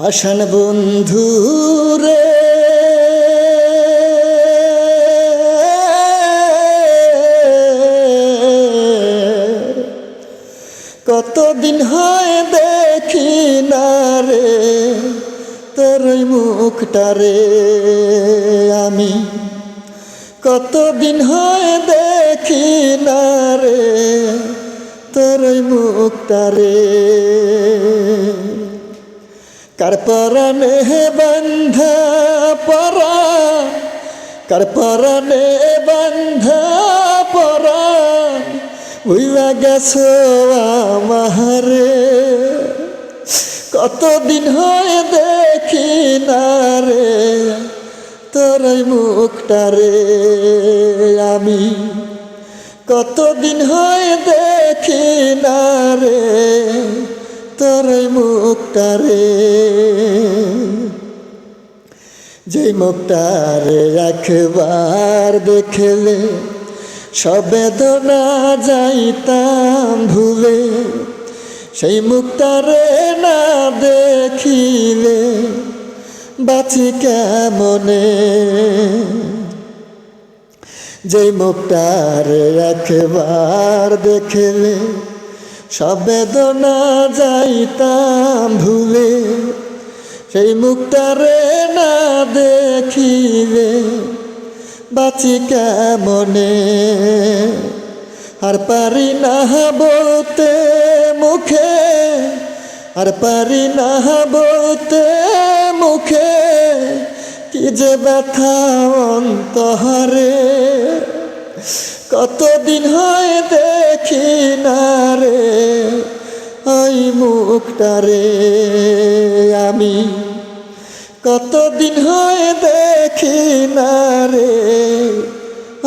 পাষাণ বন্ধু রে কতদিন হয় দেখি না রে তোর মুখটা রে। আমি কতদিন হয় দেখি না রে তোর মুখটা রে। কার পরানে বন্ধা পরা কার পরানে বন্ধা পরা বুঝলা গেছো কতদিন হয় দেখি না রে তোর মুখটা রে আমি কতদিন হয় মুখটা রে যে মুখটা রে একবার দেখলে সবেদনা যাইতাম ভুলে, সেই মুখটা রে না দেখিলে বাঁচি কেমনে? যে মুখটার একবার দেখলে সবেদনা যাইতাম ভুলে, সেই মুখটারে না দেখিলে, বাঁচি কেমনে? আর পারি না বলতে মুখে, আর পারি না বলতে মুখে, কি যে ব্যথা অন্তহারে, কতদিন হয় দেখি মুখটা রে আমি কতদিন হয় দেখি না রে,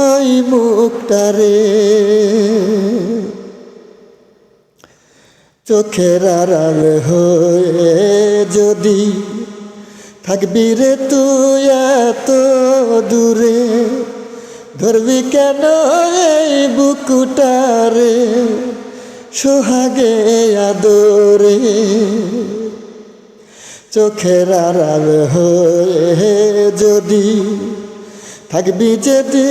ওই মুখটা রে চোখের আড়াল হয়ে যদি থাকবি রে তুই এত দূরে, ধরবি কেন এই বুকুটারে সোহাগে আদরে চোখের আড়াল হয়ে যদি থাকবি যদি